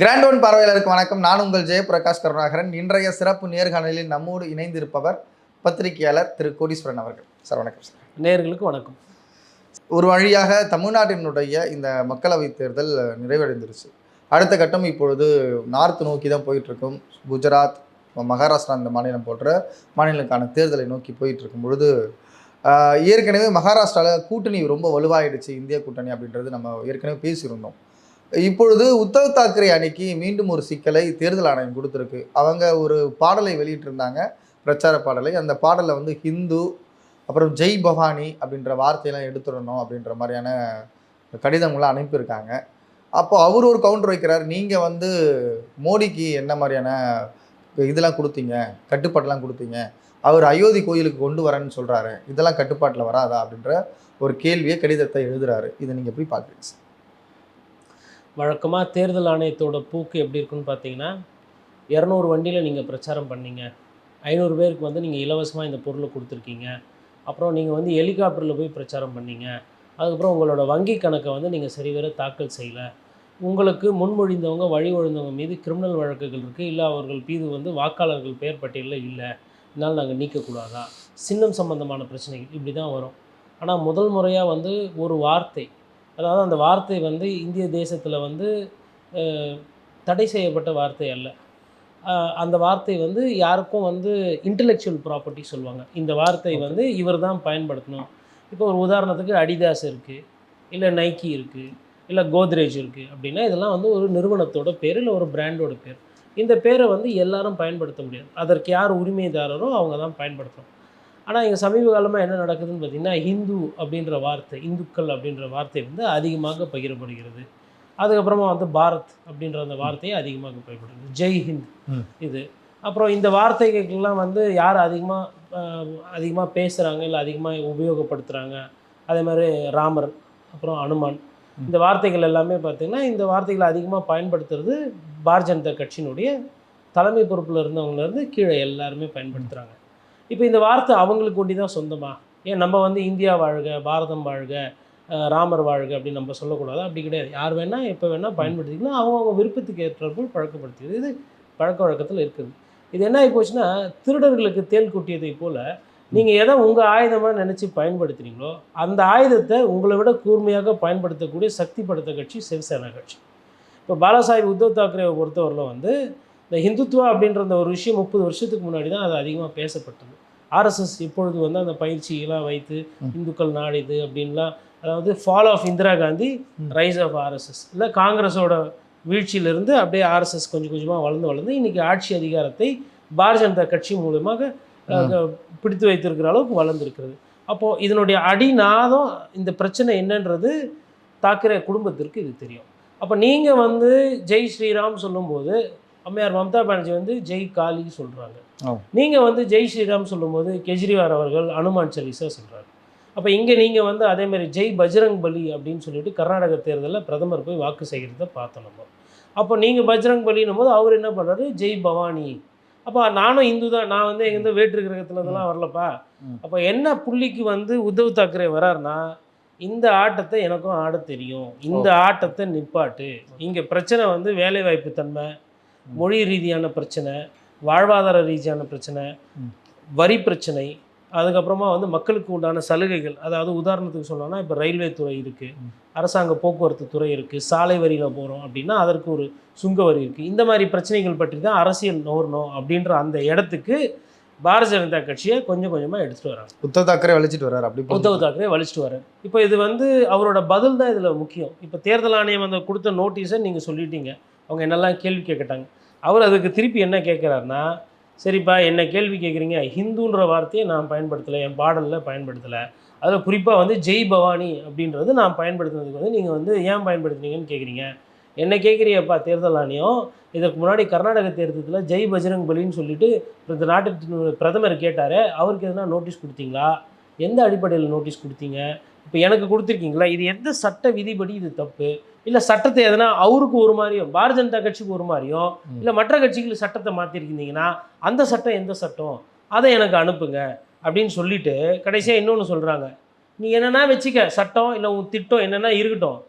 Grand one பார்வையாளருக்கு வணக்கம். நான் உங்கள் ஜெயபிரகாஷ் கருணாகரன். இன்றைய சிறப்பு நேர்காணலில் நம்மோடு இணைந்திருப்பவர் பத்திரிகையாளர் திரு கோடீஸ்வரன் அவர்கள். சார் வணக்கம் சார். நேர்களுக்கு வணக்கம். ஒரு வழியாக தமிழ்நாட்டினுடைய இந்த மக்களவைத் தேர்தல் நிறைவடைந்துருச்சு. அடுத்த கட்டம் இப்பொழுது நார்த் நோக்கி தான் போயிட்டு இருக்கும் குஜராத் மகாராஷ்டிரா இந்த மாநிலம் போன்ற மாநிலங்களுக்கான தேர்தலை நோக்கி போயிட்டு இருக்கும் பொழுது ஏற்கனவே மகாராஷ்டிராவில் கூட்டணி ரொம்ப வலுவாயிடுச்சு. இந்திய கூட்டணி அப்படின்றது நம்ம ஏற்கனவே பேசியிருந்தோம். இப்பொழுது உத்தவ் தாக்கரே அணிக்கு மீண்டும் ஒரு சிக்கலை தேர்தல் ஆணையம் கொடுத்துருக்கு. அவங்க ஒரு பாடலை வெளியிட்டிருந்தாங்க பிரச்சார பாடலை. அந்த பாடலில் வந்து ஹிந்து அப்புறம் ஜெய் பவானி அப்படின்ற வார்த்தையெல்லாம் எடுத்துடணும் அப்படின்ற மாதிரியான கடிதங்கள்லாம் அனுப்பியிருக்காங்க. அப்போ அவர் ஒரு கவுண்டர் வைக்கிறார். நீங்கள் வந்து மோடிக்கு என்ன மாதிரியான இதெல்லாம் கொடுத்தீங்க கட்டுப்பாட்டெலாம் கொடுத்தீங்க அவர் அயோத்தி கோயிலுக்கு கொண்டு வரேன்னு சொல்கிறாரு இதெல்லாம் கட்டுப்பாட்டில் வராதா அப்படின்ற ஒரு கேள்வியை கடிதத்தை எழுதுறாரு. இதை நீங்கள் எப்படி பார்க்குறீங்க சார். வழக்கமாக தேர்தல் ஆணையத்தோட போக்கு எப்படி இருக்குன்னு பார்த்தீங்கன்னா இரநூறு வண்டியில் நீங்கள் பிரச்சாரம் பண்ணீங்க. ஐநூறு பேருக்கு வந்து நீங்கள் இலவசமாக இந்த பொருளை கொடுத்துருக்கீங்க. அப்புறம் நீங்கள் வந்து ஹெலிகாப்டரில் போய் பிரச்சாரம் பண்ணீங்க. அதுக்கப்புறம் உங்களோட வங்கி கணக்கை வந்து நீங்கள் சரிவர தாக்கல் செய்யலை. உங்களுக்கு முன்மொழிந்தவங்க வழி ஒழுந்தவங்க மீது கிரிமினல் வழக்குகள் இருக்குது இல்லை அவர்கள் மீது வந்து வாக்காளர்கள் பெயர் பட்டியலில் இல்லை. இதனால் நாங்கள் நீக்கக்கூடாதா சின்னம் சம்பந்தமான பிரச்சனைகள் இப்படி தான் வரும். ஆனால் முதல் முறையாக வந்து ஒரு வார்த்தை அதாவது அந்த வார்த்தை வந்து இந்திய தேசத்தில் வந்து தடை செய்யப்பட்ட வார்த்தை அல்ல. அந்த வார்த்தை வந்து யாருக்கும் வந்து இன்டெலெக்சுவல் ப்ராப்பர்ட்டி சொல்லுவாங்க. இந்த வார்த்தை வந்து இவர் தான் பயன்படுத்தணும். இப்போ ஒரு உதாரணத்துக்கு அடிதாஸ் இருக்குது இல்லை நைக்கி இருக்குது இல்லை கோத்ரேஜ் இருக்குது அப்படின்னா இதெல்லாம் வந்து ஒரு நிறுவனத்தோட பேர் இல்லை ஒரு பிராண்டோட பேர். இந்த பேரை வந்து எல்லாரும் பயன்படுத்த முடியாது. அதற்கு யார் உரிமைதாரரோ அவங்க தான் பயன்படுத்தணும். ஆனால் இங்கே சமீப காலமாக என்ன நடக்குதுன்னு பார்த்தீங்கன்னா ஹிந்து அப்படின்ற வார்த்தை இந்துக்கள் அப்படின்ற வார்த்தை வந்து அதிகமாக பகிரப்படுகிறது. அதுக்கப்புறமா வந்து பாரத் அப்படின்ற அந்த வார்த்தையை அதிகமாக பயன்படுது ஜெய் ஹிந்த். இது. அப்புறம் இந்த வார்த்தைகள்லாம் வந்து யார் அதிகமாக அதிகமாக பேசுகிறாங்க இல்லை அதிகமாக உபயோகப்படுத்துகிறாங்க அதே மாதிரி ராமர் அப்புறம் அனுமான் இந்த வார்த்தைகள் எல்லாமே பார்த்திங்கன்னா இந்த வார்த்தைகளை அதிகமாக பயன்படுத்துறது பாரதிய ஜனதா கட்சியினுடைய தலைமை பொறுப்பில் இருந்தவங்கலேருந்து கீழே எல்லாருமே பயன்படுத்துகிறாங்க இப்போ இந்த வார்த்தை அவங்களுக்கு ஒண்டி தான் சொந்தமா? ஏன் நம்ம வந்து இந்தியா வாழ்க பாரதம் வாழ்க ராமர் வாழ்க அப்படின்னு நம்ம சொல்லக்கூடாது? அப்படி கிடையாது. யார் வேணால் எப்போ வேணால் பயன்படுத்திக்கலாம். அவங்கவுங்க விருப்பத்துக்கு ஏற்றாற்போல் பழக்கப்படுத்தியது இது பழக்க வழக்கத்தில் இருக்குது. இது என்ன ஆகி போச்சுன்னா திருடர்களுக்கு தேல் கொட்டியதை போல் நீங்கள் எதை உங்கள் ஆயுதமாக நினச்சி பயன்படுத்துகிறீங்களோ அந்த ஆயுதத்தை உங்களை விட கூர்மையாக பயன்படுத்தக்கூடிய சக்தி படுத்த கட்சி சிவசேனா கட்சி. இப்போ பாலாசாஹிப் உத்தவ் தாக்கரேவை பொறுத்தவரையில் வந்து இந்த ஹிந்துத்துவா அப்படின்ற அந்த ஒரு விஷயம் முப்பது வருஷத்துக்கு முன்னாடி தான் அது அதிகமாக பேசப்பட்டது. ஆர்எஸ்எஸ் இப்பொழுது வந்து அந்த பயிற்சியெல்லாம் வைத்து. இந்துக்கள் நாடிது அப்படின்லாம் அதாவது fall of Indira Gandhi. Rise of RSS இல்லை காங்கிரஸோட வீழ்ச்சியிலிருந்து அப்படியே ஆர்எஸ்எஸ் கொஞ்சம் கொஞ்சமாக வளர்ந்து வளர்ந்து இன்றைக்கி ஆட்சி அதிகாரத்தை பாரதிய ஜனதா கட்சி மூலமாக பிடித்து வைத்திருக்கிற அளவுக்கு வளர்ந்துருக்கிறது. அப்போது இதனுடைய அடிநாதம் இந்த பிரச்சனை என்னன்றது தாக்கரே குடும்பத்திற்கு இது தெரியும். அப்போ நீங்கள் வந்து ஜெய் ஸ்ரீராம் சொல்லும்போது அம்மையார் மம்தா பானர்ஜி வந்து ஜெய் காளி சொல்கிறாங்க. நீங்கள் வந்து ஜெய் ஸ்ரீராம் சொல்லும்போது கெஜ்ரிவால் அவர்கள் அனுமான் சலீசா சொல்கிறாரு அப்போ இங்கே நீங்கள் வந்து அதே மாதிரி ஜெய் பஜ்ரங் பலி அப்படின்னு சொல்லிட்டு கர்நாடக தேர்தலில் பிரதமர் போய் வாக்கு சேகரித்த பார்த்தோம் நம்ம. அப்போ நீங்கள் பஜ்ரங் பலின்னும் போது அவர் என்ன பண்ணுறாரு ஜெய் பவானி. அப்போ நானும் இந்து தான். நான் வந்து எங்கேருந்து வேற்று கிரகத்துல இருந்தெல்லாம் வரலப்பா. அப்போ என்ன புள்ளிக்கு வந்து உத்தவ் தாக்கரே வராருன்னா இந்த ஆட்டத்தை எனக்கும் ஆட தெரியும். இந்த ஆட்டத்தை நிப்பாட்டு. இங்கே பிரச்சனை வந்து வேலைவாய்ப்பு தன்மை மொழி ரீதியான பிரச்சனை வாழ்வாதார ரீதியான பிரச்சனை. வரி பிரச்சனை அதுக்கப்புறமா வந்து மக்களுக்கு உண்டான சலுகைகள். அதாவது உதாரணத்துக்கு சொல்லணும்னா இப்போ ரயில்வே துறை இருக்குது. அரசாங்க போக்குவரத்து துறை இருக்குது சாலை வரியில் போகிறோம் அப்படின்னா அதற்கு ஒரு சுங்க வரி இருக்குது இந்த மாதிரி பிரச்சனைகள் பற்றி தான் அரசியல் நோரணும் அப்படின்ற அந்த இடத்துக்கு பாரதிய ஜனதா கட்சியை கொஞ்சம் கொஞ்சமாக எடுத்துகிட்டு வராங்க. உத்தவ் தாக்கரே வலிச்சிட்டு வர்றாரு அப்படி உத்தவ் தாக்கரே வலிச்சிட்டு வரார். இப்போ இது வந்து அவரோட பதில் தான் இதில் முக்கியம். இப்போ தேர்தல் ஆணையம் அந்த கொடுத்த நோட்டீஸை நீங்கள் சொல்லிட்டீங்க. அவங்க என்னெல்லாம் கேள்வி கேட்கட்டாங்க. அவர் அதுக்கு திருப்பி என்ன கேட்குறாருன்னா சரிப்பா என்ன கேள்வி கேட்குறீங்க? ஹிந்துன்ற வார்த்தையை நான் பயன்படுத்தலை என் பாடலில் பயன்படுத்தலை. அதில் குறிப்பாக வந்து ஜெய் பவானி அப்படின்றது நான் பயன்படுத்துனதுக்கு வந்து நீங்கள் வந்து ஏன் பயன்படுத்துனீங்கன்னு கேட்குறீங்க. என்ன கேட்குறியப்பா தேர்தல் ஆணையம்? இதற்கு முன்னாடி கர்நாடக தேர்தலில் ஜெய் பஜ்ரங் பலின்னு சொல்லிட்டு இந்த நாட்டு பிரதமர் கேட்டார். அவருக்கு எதனா நோட்டீஸ் கொடுத்தீங்களா? எந்த அடிப்படையில் நோட்டீஸ் கொடுத்தீங்க? இப்போ எனக்கு கொடுத்துருக்கீங்களா? இது எந்த சட்ட விதிப்படி இது தப்பு? இல்லை சட்டத்தை எதனா அவருக்கு ஒரு மாதிரியும் பாரதிய ஜனதா கட்சிக்கு ஒரு மாதிரியும். இல்லை மற்ற கட்சிகளுக்கு சட்டத்தை மாற்றிருக்கீங்கன்னா அந்த சட்டம் எந்த சட்டம்? அதை எனக்கு அனுப்புங்க. அப்படின்னு சொல்லிட்டு கடைசியாக இன்னொன்று சொல்கிறாங்க நீ என்னென்னா வச்சுக்க சட்டம் இல்லை உன் திட்டம் என்னென்னா இருக்கட்டும்.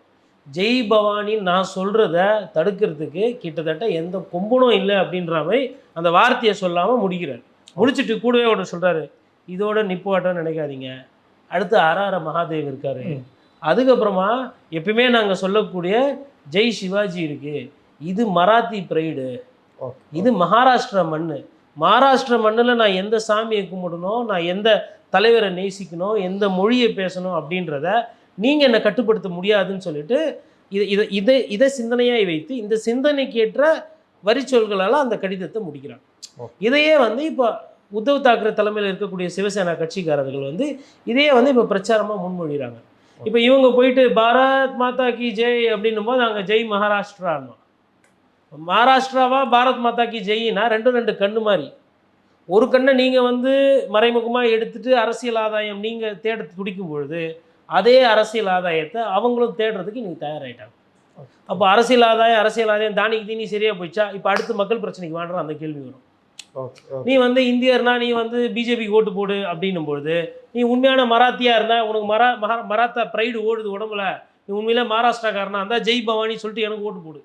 ஜெய் பவானின்னு நான் சொல்கிறத தடுக்கிறதுக்கு கிட்டத்தட்ட எந்த கொம்பனும் இல்லை அப்படின்ற மாதிரி அந்த வார்த்தையை சொல்லாமல் முடிக்கிறார். முடிச்சிட்டு கூடவே ஒன்று சொல்கிறாரு இதோட நிப்பாட்டம்னு நினைக்காதீங்க. அடுத்து அரார மகாதேவ் இருக்காரு. அதுக்கப்புறமா எப்பயுமே நாங்கள் சொல்லக்கூடிய ஜெய் சிவாஜி இருக்கு. இது மராத்தி ப்ரைடு இது மகாராஷ்டிரா மண் மகாராஷ்டிரா மண்ணில் நான் எந்த சாமியை கும்பிடணும் நான் எந்த தலைவரை நேசிக்கணும் எந்த மொழியை பேசணும் அப்படின்றத நீங்கள் என்னை கட்டுப்படுத்த முடியாதுன்னு சொல்லிட்டு இதை இதை இதை இதை சிந்தனையாய் வைத்து இந்த சிந்தனைக்கேற்ற வரிச்சொல்களால் அந்த கடிதத்தை முடிக்கிறாங்க. இதையே வந்து இப்போ உத்தவ் தாக்கரே தலைமையில் இருக்கக்கூடிய சிவசேனா கட்சிக்காரர்கள் வந்து இதையே வந்து இப்போ பிரச்சாரமாக முன்மொழிகிறாங்க இப்போ இவங்க போயிட்டு பாரத் மாதா கி ஜெய் அப்படின்னும் போது அங்கே ஜெய் மகாராஷ்டிரான்னு மகாராஷ்டிராவா பாரத் மாதா கி ஜெய்னா ரெண்டும் ரெண்டு கண்ணு மாதிரி ஒரு கண்ணை நீங்கள் வந்து மறைமுகமாக எடுத்துகிட்டு அரசியல் ஆதாயம் நீங்கள் தேட துடிக்கும் பொழுது அதே அரசியல் ஆதாயத்தை அவங்களும் தேடுறதுக்கு நீங்கள் தயாராகிட்டாங்க அப்போ அரசியல் ஆதாயம் அரசியல் ஆதாயம் தானிக்கு தீனி சரியாக போயிடுச்சா? இப்போ அடுத்து மக்கள் பிரச்சனைக்கு வாடுற அந்த கேள்வி வரும். நீ வந்து இந்தியர்னா நீ வந்து பிஜேபிக்கு ஓட்டு போடு அப்படின்னும் பொழுது நீ உண்மையான மராத்தியா இருந்தா உனக்கு மரா மகா மராத்தா ப்ரைடு ஓடுது உடம்புல நீ உண்மையில மகாராஷ்டிராக்காரனா இருந்தா ஜெய் பவானி சொல்லிட்டு எனக்கு ஓட்டு போடு.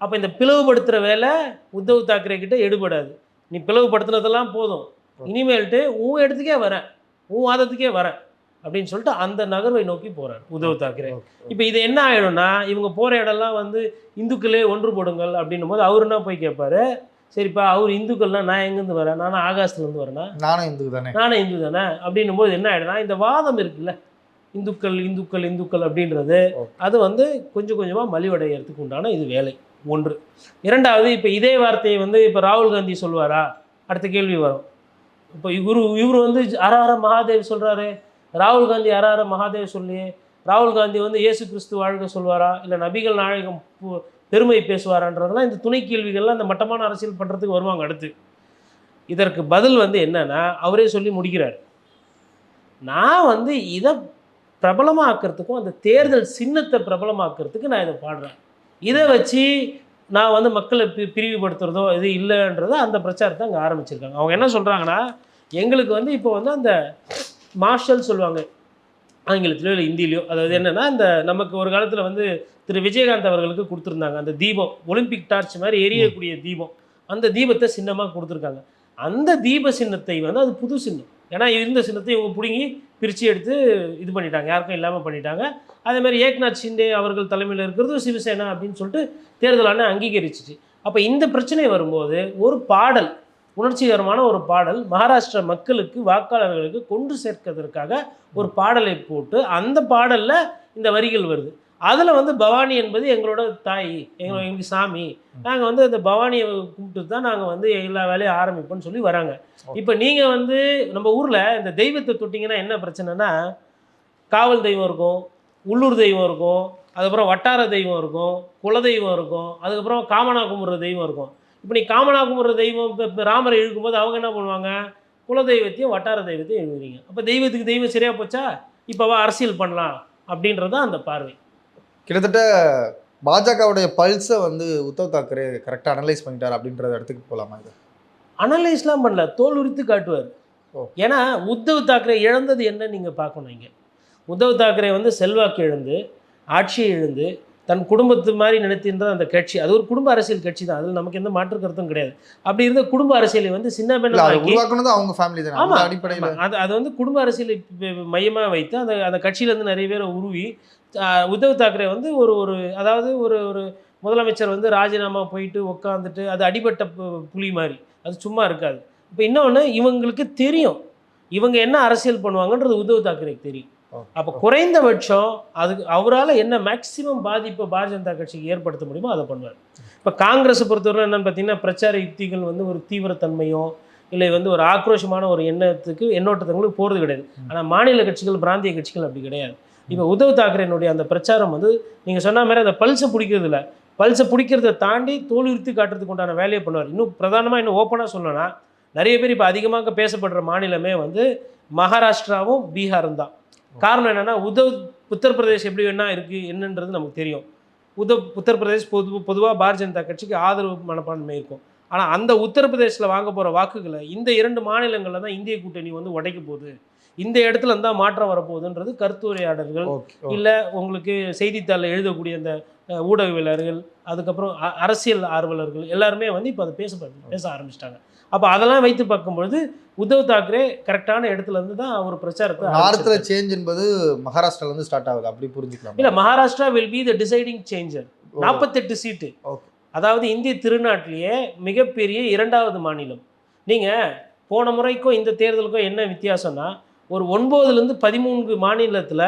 அப்போ இந்த பிளவுபடுத்துகிற வேலை உத்தவ் தாக்கரே கிட்ட எடுபடாது. நீ பிளவுபடுத்துனதெல்லாம் போதும். இனிமேல்ட்டு உன் இடத்துக்கே வரேன் உன் வாதத்துக்கே வரேன் அப்படின்னு சொல்லிட்டு அந்த நகர்வை நோக்கி போறார் உத்தவ் தாக்கரே. இப்போ இது என்ன ஆயிடும்னா இவங்க போகிற இடம்லாம் வந்து இந்துக்களே ஒன்றுபடுங்கள் அப்படின்னும் போது அவர் என்ன போய் கேட்பாரு சரிப்பா அவர் இந்துக்கள்னா நான் எங்கேருந்து வரேன்? நானும் ஆகாசத்துலேருந்து வரேனா? நானும் இந்துக்கு தானே நானே இந்து தானே அப்படின்னும் போது என்ன ஆயிடும்னா இந்த வாதம் இருக்குல்ல இந்துக்கள் இந்துக்கள் இந்துக்கள் அப்படின்றது. அது வந்து கொஞ்சம் கொஞ்சமாக மலிவடைகிறதுக்கு உண்டான இது வேலை ஒன்று. இரண்டாவது இப்போ இதே வார்த்தையை வந்து இப்போ ராகுல் காந்தி சொல்வாரா? அடுத்த கேள்வி வரும். இப்போ இவரு இவர் வந்து அரார மகாதேவ் சொல்கிறாரு ராகுல் காந்தி அரார மகாதேவ் சொல்லியே. ராகுல் காந்தி வந்து இயேசு கிறிஸ்து வாழ்க சொல்வாரா? இல்லை நபிகள் நாயகம் பெருமை பேசுவாரான்றதெல்லாம் இந்த துணை கேள்விகள்லாம் இந்த மட்டமான அரசியல் பண்ணுறதுக்கு வருவாங்க அடுத்து. இதற்கு பதில் வந்து என்னன்னா அவரே சொல்லி முடிக்கிறார். நான் வந்து இதை பிரபலமாக்குறதுக்கும் அந்த தேர்தல் சின்னத்தை பிரபலமாக்குறதுக்கு நான் இதை பாடுறேன். இதை வச்சு நான் வந்து மக்களை பி பிரிவுபடுத்துறதோ இது இல்லைன்றதோ அந்த பிரச்சாரத்தை அங்கே ஆரம்பிச்சிருக்காங்க. அவங்க என்ன சொல்கிறாங்கன்னா எங்களுக்கு வந்து இப்போ வந்து அந்த மார்ஷல் சொல்லுவாங்க ஆங்கிலத்திலயோ இல்லை ஹிந்திலையோ அதாவது என்னென்னா இந்த நமக்கு ஒரு காலத்தில் வந்து திரு விஜயகாந்த் அவர்களுக்கு கொடுத்துருந்தாங்க. அந்த தீபம் ஒலிம்பிக் டார்ச் மாதிரி எரியக்கூடிய தீபம். அந்த தீபத்தை சின்னமாக கொடுத்துருக்காங்க. அந்த தீப சின்னத்தை வந்து அது புது சின்னம். ஏன்னா இருந்த சின்னத்தை இவங்க பிடுங்கி பிரித்து எடுத்து இது பண்ணிட்டாங்க. யாருக்கும் இல்லாமல் பண்ணிட்டாங்க. அதே மாதிரி ஏக்நாத் ஷிண்டே அவர்கள் தலைமையில் இருக்கிறது சிவசேனா அப்படின்னு சொல்லிட்டு தேர்தலான அங்கீகரிச்சிச்சு. அப்போ இந்த பிரச்சனை வரும்போது ஒரு பாடல் உணர்ச்சிகரமான ஒரு பாடல். மகாராஷ்டிர மக்களுக்கு வாக்காளர்களுக்கு கொண்டு சேர்க்கிறதுக்காக ஒரு பாடலை போட்டு அந்த பாடலில் இந்த வரிகள் வருது. அதில் வந்து பவானி என்பது எங்களோட தாய் எங்களோட எங்களுக்கு சாமி. நாங்கள் வந்து அந்த பவானியை கும்பிட்டு தான் நாங்கள் வந்து எல்லா வேலையும் ஆரம்பிப்போம்னு சொல்லி வராங்க. இப்போ நீங்கள் வந்து நம்ம ஊரில் இந்த தெய்வத்தை தொட்டிங்கன்னா என்ன பிரச்சனைனா காவல் தெய்வம் இருக்கும் உள்ளூர் தெய்வம் இருக்கும் அதுக்கப்புறம் வட்டார தெய்வம் இருக்கும் குல தெய்வம் இருக்கும் அதுக்கப்புறம் காமனா கும்பிட்ற தெய்வம் இருக்கும். இப்போ நீ காமனா கும்பிட்ற தெய்வம் இப்போ ராமரை இழுக்கும்போது அவங்க என்ன பண்ணுவாங்க? குலதெய்வத்தையும் வட்டார தெய்வத்தையும் எழுதுறீங்க அப்போ தெய்வத்துக்கு தெய்வம் சரியாக போச்சா? இப்போவா அரசியல் பண்ணலாம். அப்படின்றது அந்த பார்வை. கிட்டத்தட்ட பாஜகவுடைய பல்ஸை வந்து உத்தவ் தாக்கரே கரெக்டாக அனலைஸ் பண்ணிட்டார் அப்படின்ற இடத்துக்கு போகலாமா இது? அனலைஸ்லாம் பண்ணல. தோல் உரித்து காட்டுவார். ஏன்னா உத்தவ் தாக்கரே இழந்தது என்ன நீங்கள் பார்க்கணும் இங்கே. உத்தவ் தாக்கரே வந்து செல்வாக்கு இழந்து ஆட்சியை இழந்து தன் குடும்பத்து மாதிரி நினைத்திருந்த அந்த கட்சி அது ஒரு குடும்ப அரசியல் கட்சி தான். அதில் நமக்கு எந்த மாற்று கருத்தும் கிடையாது. அப்படி இருந்த குடும்ப அரசியலை வந்து சின்ன அவங்க ஃபேமிலி தானே. ஆமா, அந்த அடிப்படையில். அது அது வந்து குடும்ப அரசியலை மையமாக வைத்து அந்த அந்த கட்சியிலேருந்து நிறைய பேரை உருவி உத்தவ் தாக்கரே வந்து ஒரு ஒரு அதாவது ஒரு ஒரு முதலமைச்சர் வந்து ராஜினாமா போயிட்டு உட்காந்துட்டு அது அடிபட்ட புலி மாதிரி. அது சும்மா இருக்காது. இப்போ இன்னொன்று இவங்களுக்கு தெரியும். இவங்க என்ன அரசியல் பண்ணுவாங்கன்றது உத்தவ் தாக்கரேக்கு தெரியும். அப்போ குறைந்தபட்சம் அதுக்கு அவரால் என்ன மேக்சிமம் பாதிப்பை பாரதிய ஜனதா கட்சிக்கு ஏற்படுத்த முடியுமோ அதை பண்ணுவார். இப்போ காங்கிரஸை பொறுத்தவரை என்னென்னு பார்த்தீங்கன்னா பிரச்சார யுக்திகள் வந்து ஒரு தீவிரத்தன்மையோ இல்லை வந்து ஒரு ஆக்ரோஷமான ஒரு எண்ணத்துக்கு எண்ணோட்டத்தங்களுக்கு போகிறது கிடையாது. ஆனால் மாநில கட்சிகள் பிராந்திய கட்சிகள் அப்படி கிடையாது. இப்போ உத்தவ் தாக்கரேனுடைய அந்த பிரச்சாரம் வந்து நீங்கள் சொன்ன மாதிரி அந்த பல்ஸை பிடிக்கிறது இல்லை. பல்ஸை பிடிக்கிறத தாண்டி தோலுறுத்தி காட்டுறதுக்கு உண்டான வேலையை பண்ணுவார். இன்னும் பிரதானமாக இன்னும் ஓப்பனாக சொல்லணும்னா நிறைய பேர் இப்போ அதிகமாக பேசப்படுற மாநிலமே வந்து மகாராஷ்டிராவும் பீகாரும் தான். காரணம் என்னன்னா உத்தவ் உத்தரப்பிரதேஷ் எப்படி வேணா இருக்குது என்னன்றது நமக்கு தெரியும். உத்தவ் உத்தரப்பிரதேஷ் பொது பொதுவாக பாரதிய ஜனதா கட்சிக்கு ஆதரவு மனப்பான்மை இருக்கும். ஆனால் அந்த உத்தரப்பிரதேசில் வாங்க போகிற வாக்குகளை இந்த இரண்டு மாநிலங்களில் தான் இந்திய கூட்டணி வந்து உடைக்க போகுது. இந்த இடத்துல இருந்தால் மாற்றம் வரப்போகுதுன்றது கருத்துரையாடல்கள். இல்லை உங்களுக்கு செய்தித்தாளில் எழுதக்கூடிய அந்த அஹ், ஊடகவியலாளர்கள் அதுக்கப்புறம் அரசியல் ஆர்வலர்கள் எல்லாருமே வந்து இப்போ அதை பேச பேச ஆரம்பிச்சிட்டாங்க. அப்போ அதெல்லாம் வைத்து பார்க்கும்பொழுது உத்தவ் தாக்கரே கரெக்டான இடத்துல இருந்து தான் அவர் பிரச்சாரத்தை ஆரம்பிச்சிருக்காரு. சேஞ்ச் என்பது மகாராஷ்டிரால இருந்து ஸ்டார்ட் ஆகுது. அப்படி புரிஞ்சுக்கலாம். இல்ல Maharashtra will be the deciding changer நாற்பத்தெட்டு சீட்டு. அதாவது இந்திய திருநாட்டிலேயே மிகப்பெரிய இரண்டாவது மாநிலம். நீங்கள் போன முறைக்கும் இந்த தேர்தலுக்கும் என்ன வித்தியாசம்னா ஒரு ஒன்பதுலேருந்து பதிமூன்று மாநிலத்தில்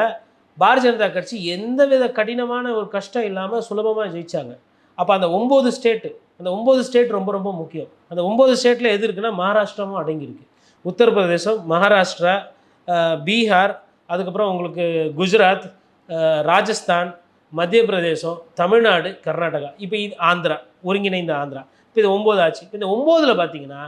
பாரதிய ஜனதா கட்சி எந்தவித கடினமான ஒரு கஷ்டம் இல்லாமல் சுலபமாக ஜெயிச்சாங்க. அப்போ அந்த ஒம்பது ஸ்டேட்டு அந்த ஒம்பது ஸ்டேட் ரொம்ப ரொம்ப முக்கியம். அந்த ஒம்பது ஸ்டேட்டில் எது இருக்குன்னா மகாராஷ்டிராவும் அடங்கியிருக்கு உத்தரப்பிரதேசம் மகாராஷ்டிரா பீகார் அதுக்கப்புறம் உங்களுக்கு குஜராத் ராஜஸ்தான் மத்திய பிரதேசம் தமிழ்நாடு கர்நாடகா. இப்போ இது ஆந்திரா ஒருங்கிணைந்த ஆந்திரா. இப்போ இது ஒம்பது ஆச்சு. இந்த ஒம்போதில் பார்த்தீங்கன்னா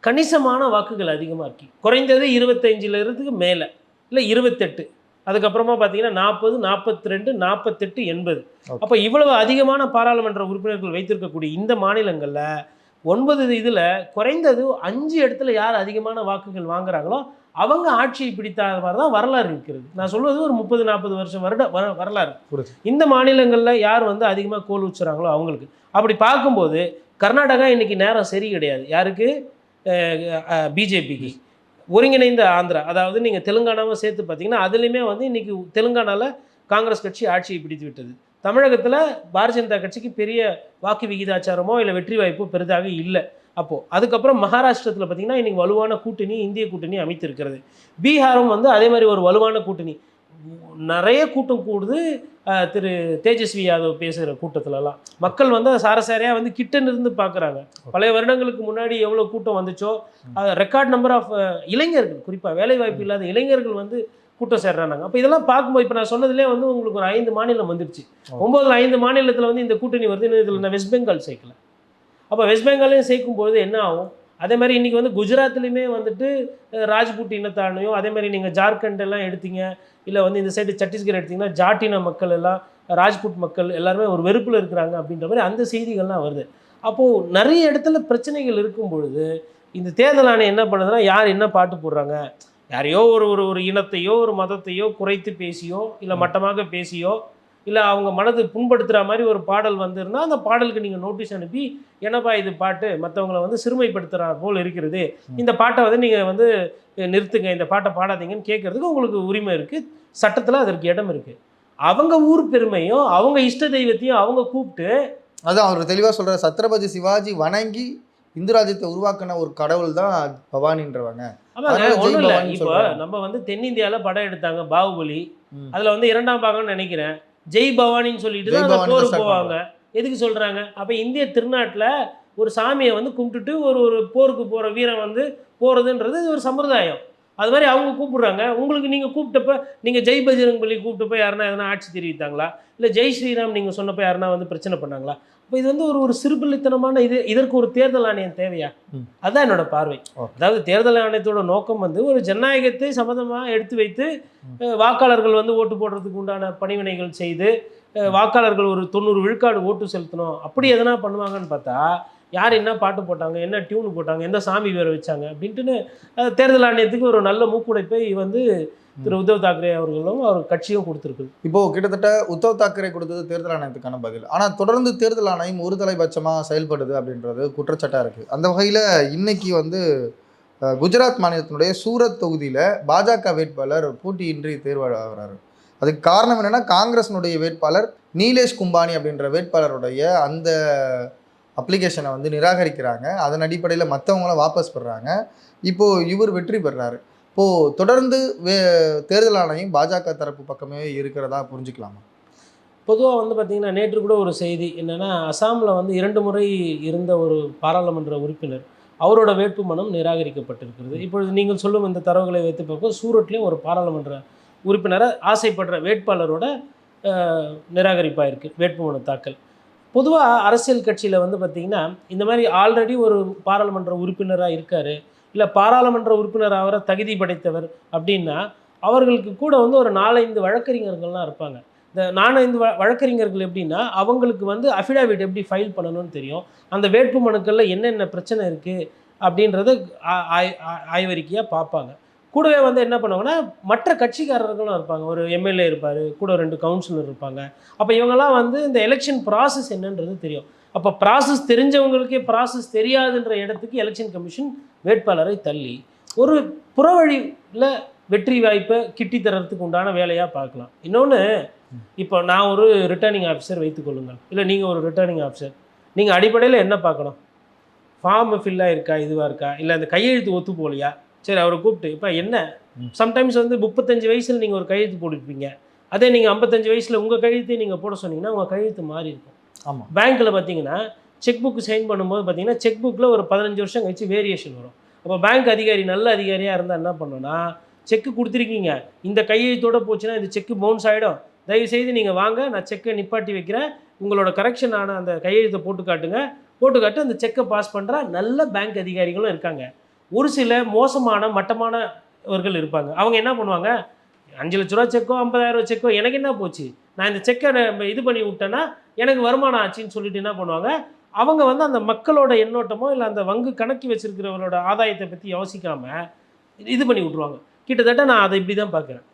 கணிசமான வாக்குகள் அதிகமாக இருக்கு. குறைந்தது இருபத்தஞ்சில் இருந்து மேலே. இல்லை இருபத்தெட்டு. அதுக்கப்புறமா பார்த்தீங்கன்னா நாற்பது நாற்பத்தி ரெண்டு நாற்பத்தெட்டு எண்பது. அப்போ இவ்வளவு அதிகமான பாராளுமன்ற உறுப்பினர்கள் வைத்திருக்கக்கூடிய இந்த மாநிலங்களில் ஒன்பது இதில் குறைந்தது அஞ்சு இடத்துல யார் அதிகமான வாக்குகள் வாங்குறாங்களோ அவங்க ஆட்சியை பிடித்தாத தான் வரலாறு இருக்கிறது. நான் சொல்வது ஒரு முப்பது நாற்பது வருஷம் வருட வர- வரலாறு. இந்த மாநிலங்களில் யார் வந்து அதிகமாக கோல் ஊச்சுறாங்களோ அவங்களுக்கு. அப்படி பார்க்கும்போது கர்நாடகா இன்னைக்கு நேரம் சரி கிடையாது. யாருக்கு? பிஜேபிக்கு. ஒருங்கிணைந்த ஆந்திரா. அதாவது நீங்கள் தெலுங்கானாவும் சேர்த்து பார்த்தீங்கன்னா அதுலேயுமே வந்து இன்றைக்கி தெலுங்கானாவில் காங்கிரஸ் கட்சி ஆட்சியை பிடித்து விட்டது. தமிழகத்தில் பாரதிய ஜனதா கட்சிக்கு பெரிய வாக்கு விகிதாச்சாரமோ இல்லை வெற்றி வாய்ப்போ பெரிதாக இல்லை. அப்போது அதுக்கப்புறம் மகாராஷ்டிரத்தில் பார்த்தீங்கன்னா இன்றைக்கி வலுவான கூட்டணி இந்திய கூட்டணி அமைத்திருக்கிறது. பீகாரும் வந்து அதே மாதிரி ஒரு வலுவான கூட்டணி. நிறைய கூட்டம் கூடுது. திரு தேஜஸ்வி யாதவ் பேசுகிற கூட்டத்துலலாம். மக்கள் வந்து அதை சாரசாரியாக வந்து கிட்ட இருந்து பார்க்குறாங்க பழைய வருடங்களுக்கு முன்னாடி எவ்வளோ கூட்டம் வந்துச்சோ ரெக்கார்ட் நம்பர் ஆஃப் இளைஞர்கள் குறிப்பாக வேலைவாய்ப்பு இல்லாத இளைஞர்கள் வந்து கூட்டம் சேர்றாங்க. அப்போ இதெல்லாம் பார்க்கும்போது இப்போ நான் சொன்னதுலேயே வந்து உங்களுக்கு ஒரு ஐந்து மாநிலம் வந்துருச்சு. ஒம்போதுல ஐந்து மாநிலத்தில் வந்து இந்த கூட்டணி வருது. இதில் நான் வெஸ்ட் பெங்கால் சேர்க்கல. அப்போ வெஸ்ட் பெங்காலையும் சேர்க்கும்போது என்ன ஆகும்? அதே மாதிரி இன்றைக்கி வந்து குஜராத்லேயுமே வந்துட்டு ராஜ்புட் இனத்தானையும் அதே மாதிரி நீங்கள் ஜார்க்கண்ட் எல்லாம் எடுத்தீங்க இல்லை வந்து இந்த சைடு சத்தீஸ்கர் எடுத்தீங்கன்னா ஜாட்டின மக்கள் எல்லாம் ராஜ்புட் மக்கள் எல்லாருமே ஒரு வெறுப்பில் இருக்கிறாங்க அப்படின்ற மாதிரி அந்த செய்திகள்லாம் வருது. அப்போது நிறைய இடத்துல பிரச்சனைகள் இருக்கும் பொழுது இந்த தேர்தல் ஆணையம் என்ன பண்ணுதுன்னா யார் என்ன பாட்டு போடுறாங்க? யாரையோ ஒரு ஒரு ஒரு இனத்தையோ ஒரு மதத்தையோ குறைத்து பேசியோ இல்லை மட்டமாக பேசியோ இல்லை அவங்க மனது புண்படுத்துகிற மாதிரி ஒரு பாடல் வந்திருந்தால் அந்த பாடலுக்கு நீங்கள் நோட்டீஸ் அனுப்பி என்னப்பா இது பாட்டு? மற்றவங்களை வந்து சிறுமைப்படுத்துகிற போல் இருக்கிறது. இந்த பாட்டை வந்து நீங்கள் வந்து நிறுத்துங்க. இந்த பாட்டை பாடாதீங்கன்னு கேட்குறதுக்கு உங்களுக்கு உரிமை இருக்குது சட்டத்தில் அதற்கு இடம் இருக்குது அவங்க ஊர் பெருமையும் அவங்க இஷ்ட தெய்வத்தையும் அவங்க கூப்பிட்டு அதான் அவர் தெளிவாக சொல்றாரு. சத்ரபதி சிவாஜி வணங்கி இந்து ராஜ்யத்தை உருவாக்கின ஒரு கடவுள் தான் பவானின்றவங்க. ஒன்றும் இல்லை. இப்போ. நம்ம வந்து தென்னிந்தியாவில் படம் எடுத்தாங்க பாகுபலி. அதில் வந்து இரண்டாம் பாகம்னு நினைக்கிறேன். ஜெய் பவானின்னு சொல்லிட்டு தான் அந்த போர் போவாங்க. எதுக்கு சொல்கிறாங்க அப்போ இந்திய திருநாட்டில் ஒரு சாமியை வந்து கும்பிட்டுட்டு ஒரு ஒரு போருக்கு போகிற வீரன் வந்து போகிறதுன்றது ஒரு சம்பிரதாயம். அது மாதிரி அவங்க கூப்பிடுறாங்க. உங்களுக்கு நீங்கள் கூப்பிட்டப்ப நீங்கள் ஜெய் பஜ்ரங் பலி கூப்பிட்டப்ப யாருன்னா எதனா ஆட்சி தெரிவித்தாங்களா? இல்லை ஜெய் ஸ்ரீராம் நீங்கள் சொன்னப்போ யாருன்னா வந்து பிரச்சனை பண்ணாங்களா? அப்போ இது வந்து ஒரு ஒரு சிறுபிள்ளைத்தனமான இது இதற்கு ஒரு தேர்தல் ஆணையம் தேவையா. அதுதான் என்னோட பார்வை. அதாவது தேர்தல் ஆணையத்தோட நோக்கம் வந்து ஒரு ஜனநாயகத்தை சம்மதமாக எடுத்து வைத்து வாக்காளர்கள் வந்து ஓட்டு போடுறதுக்கு உண்டான பணிவினைகள் செய்து வாக்காளர்கள் ஒரு தொண்ணூறு விழுக்காடு ஓட்டு செலுத்தணும். அப்படி எதனா பண்ணுவாங்கன்னு பார்த்தா யார் என்ன பாட்டு போட்டாங்க என்ன டியூன் போட்டாங்க எந்த சாமி வேற வச்சாங்க அப்படின்ட்டுன்னு தேர்தல் ஆணையத்துக்கு ஒரு நல்ல மூக்குடைப்பை வந்து திரு உத்தவ் தாக்கரே அவர்களும் அவர் கட்சியும் கொடுத்துருக்குது. இப்போ கிட்டத்தட்ட உத்தவ் தாக்கரே கொடுத்தது தேர்தல் ஆணையத்துக்கான பதில். ஆனால் தொடர்ந்து தேர்தல் ஆணையம் ஒரு தலைபட்சமாக செயல்படுது அப்படின்றது குற்றச்சாட்டாக இருக்குது அந்த வகையில் இன்னைக்கு வந்து குஜராத் மாநிலத்தினுடைய சூரத் தொகுதியில் பாஜக வேட்பாளர் போட்டியின்றி தேர்வாகிறாரு. அதுக்கு காரணம் என்னென்னா காங்கிரஸினுடைய வேட்பாளர் நீலேஷ் கும்பானி அப்படின்ற வேட்பாளருடைய அந்த அப்ளிகேஷனை வந்து நிராகரிக்கிறாங்க. அதன் அடிப்படையில் மற்றவங்கள வாபஸ் பெறுறாங்க இப்போது இவர் வெற்றி பெறுறாரு இப்போ தொடர்ந்து வே தேர்தல் ஆணையம் பாஜக தரப்பு பக்கமே இருக்கிறதா புரிஞ்சுக்கலாமா? பொதுவாக வந்து பார்த்திங்கன்னா நேற்று கூட ஒரு செய்தி என்னென்னா அசாமில் வந்து இரண்டு முறை இருந்த ஒரு பாராளுமன்ற உறுப்பினர் அவரோட வேட்புமனம் நிராகரிக்கப்பட்டிருக்கிறது. இப்பொழுது நீங்கள் சொல்லும் இந்த தரவுகளை வைத்து பார்க்கும் சூரட்லேயும் ஒரு பாராளுமன்ற உறுப்பினரை ஆசைப்படுற வேட்பாளரோட அஹ், நிராகரிப்பாயிருக்கு வேட்புமனு தாக்கல். பொதுவாக அரசியல் கட்சியில் வந்து பார்த்திங்கன்னா இந்த மாதிரி ஆல்ரெடி ஒரு பாராளுமன்ற உறுப்பினராக இருக்கார். இல்லை பாராளுமன்ற உறுப்பினர் ஆகிற தகுதி படைத்தவர் அப்படின்னா அவர்களுக்கு கூட வந்து ஒரு நாலஞ்சு வழக்கறிஞர்கள்லாம் இருப்பாங்க. இந்த நாலஞ்சு வ வழக்கறிஞர்கள் எப்படின்னா அவங்களுக்கு வந்து அஃபிடாவிட் எப்படி ஃபைல் பண்ணணும்னு தெரியும். அந்த வேட்பு மனுக்களில் என்னென்ன பிரச்சனை இருக்குது அப்படின்றத ஆய்வறிக்கையாக பார்ப்பாங்க. கூடவே வந்து என்ன பண்ணுவாங்கன்னா மற்ற கட்சிக்காரர்களும் இருப்பாங்க. ஒரு எம்எல்ஏ இருப்பார் கூட ரெண்டு கவுன்சிலர் இருப்பாங்க. அப்போ இவங்கெல்லாம் வந்து இந்த எலெக்ஷன் ப்ராசஸ் என்னன்றது தெரியும். அப்போ ப்ராசஸ் தெரிஞ்சவங்களுக்கே ப்ராசஸ் தெரியாதுன்ற இடத்துக்கு எலெக்ஷன் கமிஷன் வேட்பாளரை தள்ளி. ஒரு புறவழியில் வெற்றி வாய்ப்பை கிட்டி தர்றதுக்கு உண்டான வேலையாக பார்க்கலாம். இன்னொன்று இப்போ நான் ஒரு ரிட்டர்னிங் ஆஃபீஸர் வைத்துக்கொள்ளுங்கள் இல்லை நீங்கள் ஒரு ரிட்டர்னிங் ஆஃபீஸர் நீங்கள் அடிப்படையில் என்ன பார்க்கணும்? ஃபார்ம் ஃபில்லாக இருக்கா இதுவாக இருக்கா? இல்லை அந்த கையெழுத்து ஒத்து போகலையா? சரி அவரை கூப்பிட்டு இப்போ என்ன. சம்டைம்ஸ் வந்து முப்பத்தஞ்சு வயசில் நீங்கள் ஒரு கையெழுத்து போட்டுருப்பீங்க. அதே நீங்கள் ஐம்பத்தஞ்சு வயசில் உங்கள் கையெழுத்தையும் நீங்கள் போட சொன்னீங்கன்னா உங்கள் கையெழுத்து மாறி இருக்கும் பேங்க்கில் பார்த்தீங்கன்னா செக் புக் சைன் பண்ணும்போது பார்த்தீங்கன்னா செக் புக்கில் ஒரு பதினஞ்சு வருஷம் கழிச்சு வேரியேஷன் வரும். அப்போ பேங்க் அதிகாரி நல்ல அதிகாரியாக இருந்தால் என்ன பண்ணணும்னா செக்கு கொடுத்துருக்கீங்க. இந்த கையெழுத்தோடு போச்சுன்னா இந்த செக்கு பவுன்ஸ் ஆகிடும் தயவுசெய்து நீங்கள் வாங்க நான் செக்கை நிப்பாட்டி வைக்கிறேன். உங்களோட கரெக்ஷன் ஆன அந்த கையெழுத்தை போட்டு காட்டுங்க. போட்டு காட்டு அந்த செக்கை பாஸ் பண்ணுற நல்ல பேங்க் அதிகாரிகளும் இருக்காங்க. ஒரு சில மோசமான மட்டமானவர்கள் இருப்பாங்க. அவங்க என்ன பண்ணுவாங்க? அஞ்சு லட்ச ரூபா செக்கோ ஐம்பதாயிரம் ரூபா செக்கோ எனக்கு என்ன போச்சு? நான் இந்த செக்கை நான் இது பண்ணி விட்டேன்னா எனக்கு வருமானம் ஆச்சுன்னு சொல்லிட்டு என்ன பண்ணுவாங்க? அவங்க வந்து அந்த மக்களோட எண்ணோட்டமோ இல்லை அந்த வங்கு கணக்கு வச்சிருக்கிறவரோட ஆதாயத்தை பற்றி யோசிக்காம இது பண்ணி விட்ருவாங்க கிட்டத்தட்ட நான் அதை இப்படி தான் பார்க்குறேன்.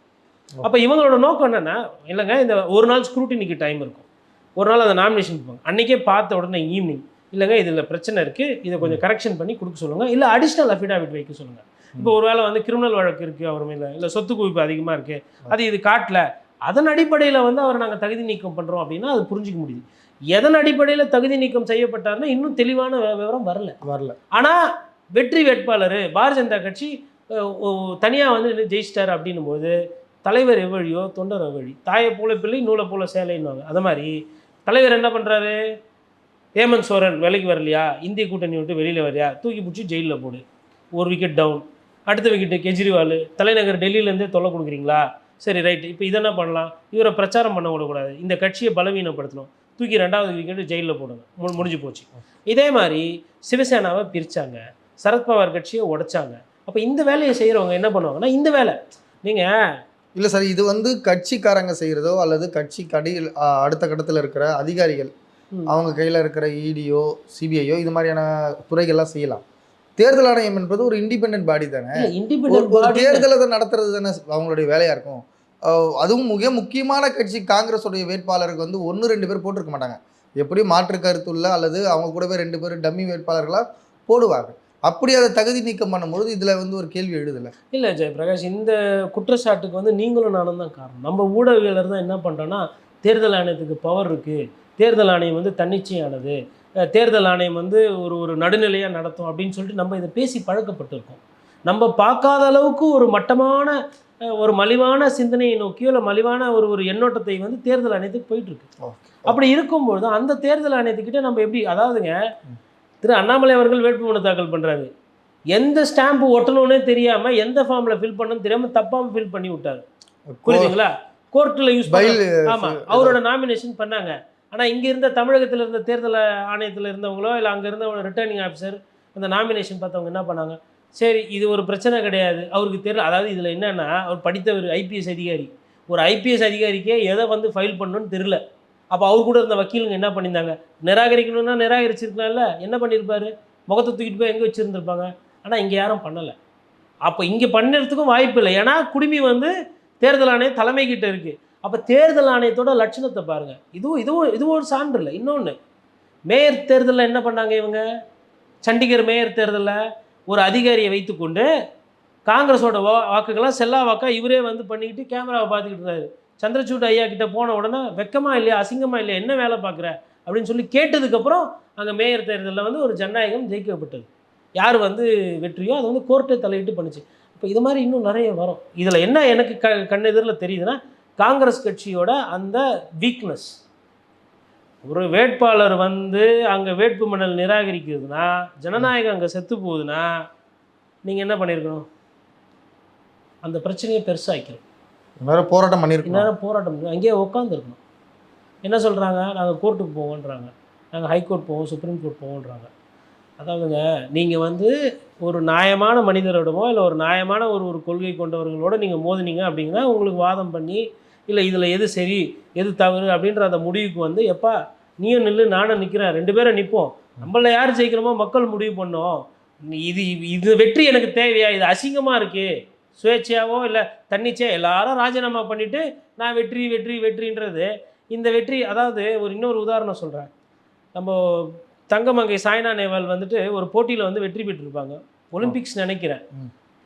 அப்போ இவங்களோட நோக்கம் என்னென்னா இல்லைங்க இந்த ஒரு நாள் ஸ்க்ரூட்டினிக்கு டைம் இருக்கும். ஒரு நாள் அந்த நாமினேஷன் போவாங்க அன்றைக்கே பார்த்த உடனே ஈவினிங் இல்லைங்க இதில் பிரச்சனை இருக்குது இதை கொஞ்சம் கரெக்ஷன் பண்ணி கொடுக்க சொல்லுங்கள் இல்லை அடிஷ்னல் அஃபிடாவிட் வைக்க சொல்லுங்கள் இப்போ ஒரு வேளை வந்து கிரிமினல் வழக்கு இருக்குது அவர் மேலே. இல்லை சொத்து குவிப்பு அதிகமாக இருக்குது அது இது காட்டல. அதன் அடிப்படையில் வந்து அவர் நாங்கள் தகுதி நீக்கம் பண்ணுறோம் அப்படின்னா அது புரிஞ்சிக்க முடியுது. எதன் அடிப்படையில் தகுதி நீக்கம் செய்யப்பட்டார்னா இன்னும் தெளிவான விவரம் வரல. வரல. ஆனால் வெற்றி வேட்பாளர் பாரதிய ஜனதா கட்சி தனியாக வந்து ஜெயிச்சிட்டார் அப்படின்னும் போது தலைவர் எவ்வழியோ தொண்டர் எவ்வழி தாயை போல பிள்ளை நூலை போல சேலைன்னுவாங்க. அது மாதிரி தலைவர் என்ன பண்ணுறாரு ஹேமந்த் சோரன் வேலைக்கு வரலையா? இந்திய கூட்டணி விட்டு வெளியில் வரையா தூக்கி பிடிச்சி ஜெயிலில் போடு. ஒரு விக்கெட் டவுன் அடுத்த விக்கெட்டு கெஜ்ரிவால் தலைநகர் டெல்லியிலேருந்தே தொல்லை கொடுக்குறீங்களா? சரி ரைட் இப்போ இதை என்ன பண்ணலாம்? இவரை பிரச்சாரம் பண்ண விடக்கூடாது. இந்த கட்சியை பலவீனப்படுத்தணும். தூக்கி ரெண்டாவது விக்கெட்டு ஜெயிலில் போடுங்க. முடிஞ்சு போச்சு. இதே மாதிரி சிவசேனாவை பிரித்தாங்க சரத்பவார் கட்சியை உடைச்சாங்க. அப்போ இந்த வேலையை செய்கிறவங்க என்ன பண்ணுவாங்கன்னா இந்த வேலை. நீங்கள் இல்லை சார் இது வந்து கட்சிக்காரங்க செய்கிறதோ அல்லது கட்சி கடியில் அடுத்த கட்டத்தில் இருக்கிற அதிகாரிகள். அவங்க கையில் இருக்கிற E இடியோ சிபிஐயோ இது மாதிரியான துறைகள்லாம் செய்யலாம். தேர்தல் ஆணையம் என்பது ஒரு இண்டிபெண்டன்ட் பாடி தானே? இண்டிபெண்ட் தேர்தலை தான் நடத்துறது தானே அவங்களுடைய வேலையாக இருக்கும்? அதுவும் மிக முக்கியமான கட்சி காங்கிரஸுடைய வேட்பாளருக்கு வந்து ஒன்று ரெண்டு பேர் போட்டிருக்க மாட்டாங்க. எப்படியும் மாற்று கருத்துள்ள அல்லது அவங்க கூடவே ரெண்டு பேர் டம்மி வேட்பாளர்களாக போடுவாங்க. அப்படி அதை தகுதி நீக்கம் பண்ணும்பொழுது இதில் வந்து ஒரு கேள்வி எழுதலை. இல்லை ஜெயபிரகாஷ் இந்த குற்றச்சாட்டுக்கு வந்து நீங்களும் நானும் தான் காரணம். நம்ம ஊடகவியலர் தான் என்ன பண்ணுறோன்னா தேர்தல் ஆணையத்துக்கு பவர் இருக்குது தேர்தல் ஆணையம் வந்து தன்னிச்சையானது. தேர்தல் ஆணையம் வந்து ஒரு ஒரு நடுநிலையாக நடத்தும் அப்படின்னு சொல்லிட்டு நம்ம இதை பேசி பழக்கப்பட்டிருக்கோம். நம்ம பார்க்காத அளவுக்கு ஒரு மட்டமான ஒரு மலிவான சிந்தனையை நோக்கியோ இல்லை மலிவான ஒரு ஒரு எண்ணோட்டத்தை வந்து தேர்தல் ஆணையத்துக்கு போயிட்டு இருக்கு அப்படி இருக்கும்பொழுது அந்த தேர்தல் ஆணையத்துக்கிட்ட நம்ம எப்படி அதாவதுங்க திரு அண்ணாமலை அவர்கள் வேட்புமனு தாக்கல் பண்ணுறாரு எந்த ஸ்டாம்பு ஒட்டணும்னே தெரியாமல் எந்த ஃபார்மில் ஃபில் பண்ணணும்னு தெரியாமல் தப்பாமல் ஃபில் பண்ணி விட்டாரு. புரியுதுங்களா? கோர்ட்டில் யூஸ் பயில் ஆமாம் அவரோட நாமினேஷன் பண்ணாங்க. ஆனால் இங்கே இருந்த தமிழகத்தில் இருந்த தேர்தல் ஆணையத்தில் இருந்தவங்களோ இல்லை அங்கே இருந்த ரிட்டர்னிங் ஆஃபீஸர் அந்த நாமினேஷன் பார்த்தவங்க என்ன பண்ணாங்க? சரி இது ஒரு பிரச்சனை கிடையாது. அவருக்கு தெரியல. அதாவது இதில் என்னென்னா அவர் படித்த ஒரு ஐபிஎஸ் அதிகாரி. ஒரு ஐபிஎஸ் அதிகாரிக்கே எதை வந்து ஃபைல் பண்ணணும்னு தெரில அப்போ அவர் கூட இருந்த வக்கீலுங்க என்ன பண்ணியிருந்தாங்க? நிராகரிக்கணும்னா நிராகரிச்சிருக்கலாம்ல. என்ன பண்ணியிருப்பாரு? முகத்தை தூக்கிட்டு போய் எங்கே வச்சுருந்துருப்பாங்க? ஆனால் இங்கே யாரும் பண்ணலை. அப்போ இங்கே பண்ணுறதுக்கும் வாய்ப்பு இல்லை. ஏன்னா குடிமி வந்து தேர்தல் ஆணையம் தலைமை கிட்ட இருக்குது அப்போ தேர்தல் ஆணையத்தோட லட்சணத்தை பாருங்கள் இதுவும் இதுவும் இதுவும் ஒரு சான்று இல்லை. இன்னொன்று மேயர் தேர்தலில் என்ன பண்ணாங்க இவங்க? சண்டிகர் மேயர் தேர்தலில் ஒரு அதிகாரியை வைத்துக்கொண்டு காங்கிரஸோட வா வாக்குகள்லாம் செல்லா வாக்கா இவரே வந்து பண்ணிக்கிட்டு கேமராவை பார்த்துக்கிட்டு இருந்தாரு சந்திரசூட் ஐயா கிட்ட போன உடனே வெக்கமா இல்லையா அசிங்கமாக இல்லையா என்ன வேலை பார்க்குற? அப்படின்னு சொல்லி கேட்டதுக்கப்புறம் அங்கே மேயர் தேர்தலில் வந்து ஒரு ஜனநாயகம் ஜெயிக்கப்பட்டது. யார் வந்து வெற்றியோ அது வந்து கோர்ட்டை தலையிட்டு பண்ணுச்சு. இப்போ இது மாதிரி இன்னும் நிறைய வரும். இதில் என்ன எனக்கு க கண்ணெதிரில் தெரியுதுன்னா காங்கிரஸ் கட்சியோட அந்த வீக்னஸ் ஒரு வேட்பாளர் வந்து அங்கே வேட்புமனல் நிராகரிக்கிறதுனா ஜனநாயகம் அங்கே செத்து போகுதுன்னா நீங்கள் என்ன பண்ணியிருக்கணும் அந்த பிரச்சனையை பெருசாக்கணும் வேற போராட்டம் பண்ணியிருக்கோம் இந்நேரம் போராட்டம் அங்கேயே உட்காந்துருக்கணும் என்ன சொல்கிறாங்க நாங்கள் கோர்ட்டுக்கு போவோன்றாங்க. நாங்கள் ஹைகோர்ட் போவோம் சுப்ரீம் கோர்ட் போவோன்றாங்க. அதாவதுங்க நீங்கள் வந்து ஒரு நியாயமான மனிதரோடமோ இல்லை ஒரு நியாயமான ஒரு ஒரு கொள்கை கொண்டவர்களோட நீங்கள் மோதினீங்க அப்படிங்கன்னா உங்களுக்கு வாதம் பண்ணி இல்லை இதில் எது சரி எது தவறு? அப்படின்ற அந்த முடிவுக்கு வந்து எப்பா நீயும் நில்லு நானும் நிற்கிறேன் ரெண்டு பேரும் நிற்போம். நம்மள யார் ஜெயிக்கிறோமோ மக்கள் முடிவு பண்ணோம். இது இது வெற்றி எனக்கு தேவையா? இது அசிங்கமாக இருக்குது சுயேட்சையாவோ இல்லை தன்னிச்சையா? எல்லாரும் ராஜினாமா பண்ணிவிட்டு நான் வெற்றி வெற்றி வெற்றின்றது. இந்த வெற்றி அதாவது ஒரு இன்னொரு உதாரணம் சொல்கிறேன் நம்ம தங்கமங்கை சாய்னா நேவால் வந்துட்டு ஒரு போட்டியில் வந்து வெற்றி பெற்றிருப்பாங்க. ஒலிம்பிக்ஸ் நினைக்கிறேன்.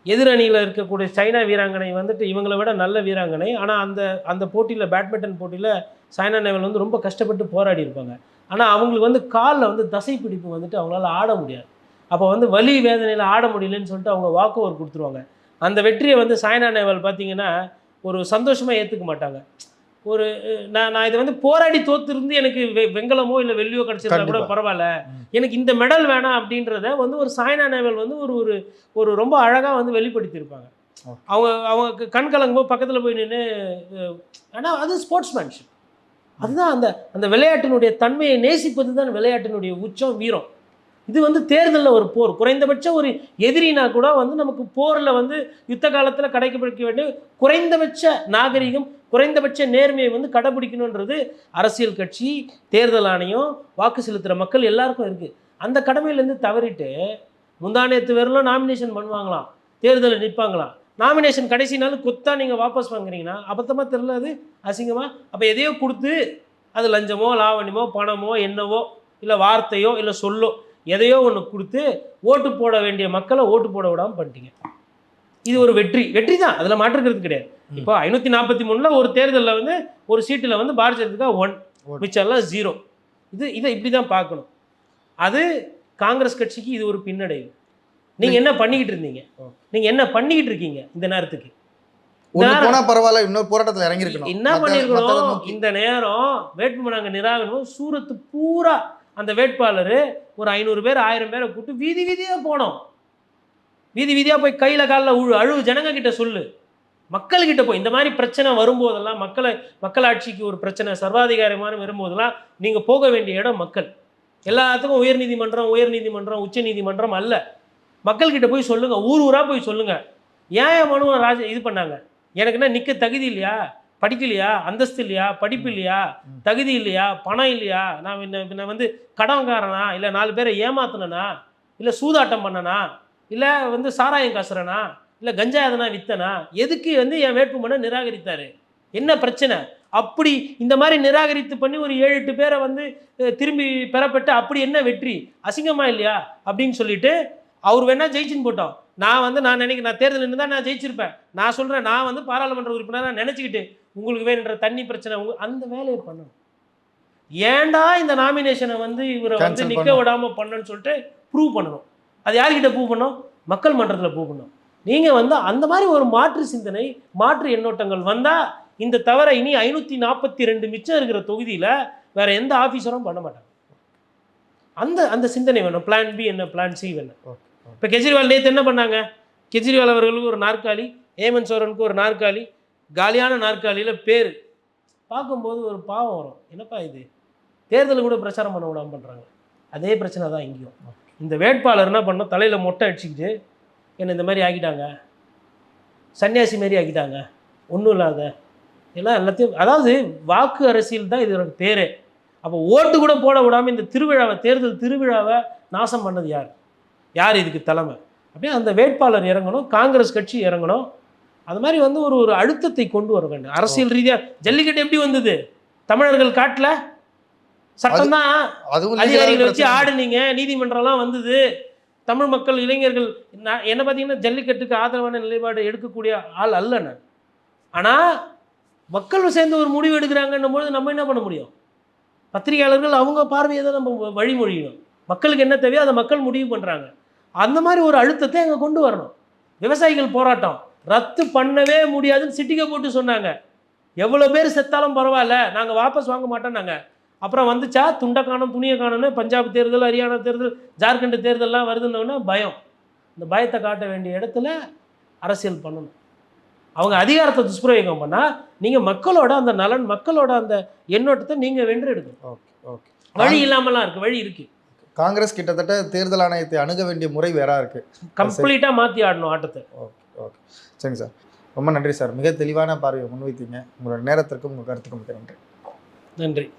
எதிரணியில் இருக்கக்கூடிய சைனா வீராங்கனை வந்துட்டு இவங்களை விட நல்ல வீராங்கனை. ஆனால் அந்த அந்த போட்டியில் பேட்மிண்டன் போட்டியில் சாய்னா நேவல் வந்து ரொம்ப கஷ்டப்பட்டு போராடி இருப்பாங்க. ஆனால் அவங்களுக்கு வந்து காலில் வந்து தசை பிடிப்பு வந்துட்டு அவங்களால ஆட முடியாது. அப்போ வந்து வலி வேதனையில் ஆட முடியலன்னு சொல்லிட்டு அவங்க வாக்கு ஓவர் கொடுத்துருவாங்க. அந்த வெற்றியை வந்து சாய்னா நேவால் பார்த்தீங்கன்னா ஒரு சந்தோஷமாக ஏற்றுக்க மாட்டாங்க. ஒரு நான் நான் இதை வந்து போராடி தோத்துருந்து எனக்கு வெ- வெண்கலமோ இல்லை வெள்ளியோ கிடைச்சிருந்தா கூட. பரவாயில்ல. எனக்கு இந்த மெடல் வேணாம் அப்படின்றத வந்து ஒரு சாய்னா நேவல் வந்து ஒரு ஒரு ஒரு ரொம்ப அழகாக வந்து வெளிப்படுத்தியிருப்பாங்க. அவங்க அவங்க கண் கலங்கும்போது பக்கத்தில் போய் நின்று ஆனால் அது ஸ்போர்ட்ஸ்மேன்ஷிப் அதுதான் அந்த அந்த விளையாட்டினுடைய தன்மையை நேசிப்பது தான் விளையாட்டினுடைய உச்சம் வீரம் இது வந்து தேர்தலில் ஒரு போர். குறைந்தபட்ச ஒரு எதிரினா கூட வந்து நமக்கு போரில் வந்து யுத்த காலத்தில் கடைபிடிக்க வேண்டிய குறைந்தபட்ச நாகரிகம் குறைந்தபட்ச நேர்மையை வந்து கடைபிடிக்கணுன்றது அரசியல் கட்சி தேர்தல் ஆணையம் வாக்கு செலுத்துகிற மக்கள் எல்லாருக்கும் இருக்குது அந்த கடமையிலேருந்து தவறிட்டு முந்தானேத்து வரலும் நாமினேஷன் பண்ணுவாங்களாம். தேர்தலில் நிற்பாங்களாம் நாமினேஷன் கடைசி நாள் கொத்தா நீங்கள் வாபஸ் வாங்குறீங்கன்னா அபத்தமாக தெரில அது. அசிங்கமாக அப்போ எதையோ கொடுத்து அது லஞ்சமோ லாவண்யமோ பணமோ என்னவோ இல்லை வார்த்தையோ இல்லை சொல்லோ எதையோ ஒன்று கொடுத்து ஓட்டு போட வேண்டிய மக்களை ஓட்டு போட விடாமல் பண்ணிட்டீங்க. இது ஒரு வெற்றி. வெற்றி தான். அதில் மாற்றுக்கிறது கிடையாது. இப்போ ஐநூற்றி நாற்பத்தி மூணில் ஒரு தேர்தலில் வந்து ஒரு சீட்டில் வந்து பாரதிய ஜனதா ஒன். மிச்சம்லாம் ஜீரோ இது இதை இப்படி தான் பார்க்கணும். அது காங்கிரஸ் கட்சிக்கு இது ஒரு பின்னடைவு. நீங்கள் என்ன பண்ணிக்கிட்டு இருந்தீங்க. நீங்கள் என்ன பண்ணிக்கிட்டு இருக்கீங்க இந்த நேரத்துக்கு? போனா பரவாயில்ல இன்னொரு போராட்டத்துல என்ன பண்ணிருக்கணும்? இந்த நேரம் வேட்புமனு நாங்கள் நிராகரிக்கணும். சூரத்து பூரா அந்த வேட்பாளர் ஒரு ஐநூறு பேர் ஆயிரம் பேரை கூப்பிட்டு வீதி வீதியாக போனோம். வீதி வீதியாக போய் கையில் காலில் உழு அழுவு ஜனங்க கிட்ட சொல்லு. மக்கள்கிட்ட போய் இந்த மாதிரி பிரச்சனை வரும்போதெல்லாம் மக்களை மக்களாட்சிக்கு ஒரு பிரச்சனை சர்வாதிகாரமான வரும்போதெல்லாம் நீங்கள் போக வேண்டிய இடம் மக்கள். எல்லாத்துக்கும் உயர்நீதிமன்றம் உயர்நீதிமன்றம் உச்சநீதிமன்றம் அல்ல. மக்கள்கிட்ட போய் சொல்லுங்கள் ஊர் ஊராக போய் சொல்லுங்கள் ஏன் மனுவன் மனுவை ராஜ இது பண்ணாங்க? எனக்குன்னா நிற்க தகுதி இல்லையா? படிக்கலையா? அந்தஸ்து இல்லையா? படிப்பு இல்லையா. தகுதி இல்லையா? பணம் இல்லையா? நான் என்ன- வந்து கடன்காரனா இல்லை நாலு பேரை ஏமாத்துனனா? இல்லை சூதாட்டம் பண்ணனா? இல்லை வந்து சாராயம் காசுறனா? இல்லை கஞ்சா எதனா வித்தனா? எதுக்கு வந்து என் வேட்புமனை நிராகரித்தாரு? என்ன பிரச்சனை? அப்படி இந்த மாதிரி நிராகரித்து பண்ணி ஒரு ஏழு எட்டு பேரை வந்து திரும்பி பெறப்பட்டு அப்படி என்ன வெற்றி? அசிங்கமா இல்லையா? அப்படின்னு சொல்லிட்டு அவர் வேணா ஜெயிச்சுன்னு போட்டோம். நான் வந்து நான் நினைக்க நான் தேர்தல் நின்று தான் நான் ஜெயிச்சிருப்பேன். நான் சொல்கிறேன் நான் வந்து பாராளுமன்ற உறுப்பினராக நினச்சிக்கிட்டு உங்களுக்கு வேணுன்ற தண்ணி பிரச்சனை உங்க அந்த வேலையை பண்ணணும். ஏன்டா இந்த நாமினேஷனை வந்து இவரை வந்து நிற்க பண்ணணும். விடாம பண்ணணும்னு சொல்லிட்டு ப்ரூவ் பண்ணணும். அது யார்கிட்ட ப்ரூவ் பண்ணோம்? மக்கள் மன்றத்தில் ப்ரூவ் பண்ணோம். நீங்கள் வந்து அந்த மாதிரி ஒரு மாற்று சிந்தனை மாற்று எண்ணோட்டங்கள் வந்தால் இந்த தவிர இனி ஐநூற்றி நாற்பத்தி ரெண்டு மிச்சம் இருக்கிற தொகுதியில் வேற எந்த ஆஃபீஸரும் பண்ண மாட்டாங்க. அந்த அந்த சிந்தனை வேணும். பிளான் பி என்ன பிளான் சி வேணும். இப்போ கெஜ்ரிவால் நேற்று என்ன பண்ணாங்க? கெஜ்ரிவால் அவர்களுக்கு ஒரு நாற்காலி ஹேமந்த் சோரனுக்கு ஒரு நாற்காலி காலியான நாற்காலியில் பேர். பார்க்கும்போது ஒரு பாவம் வரும். என்னப்பா இது? தேர்தல் கூட பிரச்சாரம் பண்ண விடாமல் பண்ணுறாங்க அதே பிரச்சனை தான் இங்கேயும். இந்த வேட்பாளர் என்ன பண்ணோம் தலையில் மொட்டை அடிச்சுக்கிட்டு என்னை இந்த மாதிரி ஆக்கிட்டாங்க? சன்னியாசி மாரி ஆக்கிட்டாங்க? ஒன்றும் இல்லாத. எல்லாம் எல்லாத்தையும் அதாவது வாக்கு அரசியல் தான் இது எனக்கு பேரே. அப்போ ஓட்டு கூட போட விடாமல் இந்த திருவிழாவை தேர்தல் திருவிழாவை நாசம் பண்ணது யார்? யார் இதுக்கு தலைமை? அப்படியே அந்த வேட்பாளர் இறங்கணும் காங்கிரஸ் கட்சி இறங்கணும். அது மாதிரி வந்து ஒரு ஒரு அழுத்தத்தை கொண்டு வர வேண்டும். அரசியல் ரீதியாக ஜல்லிக்கட்டு எப்படி வந்தது? தமிழர்கள் காட்டில்? சட்டம் தான். அதுவும் அதிகாரிகளை legal வச்சு. ஆடுனீங்க. நீதிமன்றம்லாம் வந்தது. தமிழ் மக்கள் இளைஞர்கள் நான் என்ன பார்த்தீங்கன்னா ஜல்லிக்கட்டுக்கு ஆதரவான நிலைப்பாடு எடுக்கக்கூடிய ஆள் அல்ல நான். ஆனால் மக்கள் சேர்ந்து ஒரு முடிவு எடுக்கிறாங்கன்னும் பொழுது நம்ம என்ன பண்ண முடியும்? பத்திரிகையாளர்கள் அவங்க பார்வையை தான் நம்ம வழிமொழியணும். மக்களுக்கு என்ன தேவையோ அதை மக்கள் முடிவு பண்ணுறாங்க அந்த மாதிரி ஒரு அழுத்தத்தை அங்கே கொண்டு வரணும். விவசாயிகள் போராட்டம். ரத்து பண்ணவே முடியாதுன்னு சிட்டிக்கை போட்டு சொன்னாங்க. எவ்வளோ பேர் செத்தாலும் பரவாயில்ல நாங்கள் வாபஸ் வாங்க மாட்டோம் நாங்கள் அப்புறம் வந்துச்சா? துண்டை காணும் துணியை காணும்னு பஞ்சாப் தேர்தல் ஹரியானா தேர்தல் ஜார்க்கண்ட் தேர்தல்லாம் வருதுன்னொன்னே பயம். இந்த பயத்தை காட்ட வேண்டிய இடத்துல அரசியல் பண்ணணும். அவங்க அதிகாரத்தை துஷ்பிரயோகம் பண்ணால் நீங்கள் மக்களோட அந்த நலன் மக்களோட அந்த எண்ணோட்டத்தை நீங்கள் வென்று எடுக்கணும் ஓகே ஓகே. வழி இல்லாமலாம் இருக்குது வழி இருக்குது காங்கிரஸ் கிட்டத்தட்ட தேர்தல் ஆணையத்தை அணுக வேண்டிய முறை வேறா இருக்கு. கம்ப்ளீட்டாக மாற்றி ஆடணும் ஆட்டத்தை. ஓகே. ஓகே. சரிங்க சார். ரொம்ப நன்றி சார். மிக தெளிவான பார்வையை முன்வைத்தீங்க. உங்களோட நேரத்திற்கும் உங்கள் கருத்துக்கும் மிக நன்றி. நன்றி.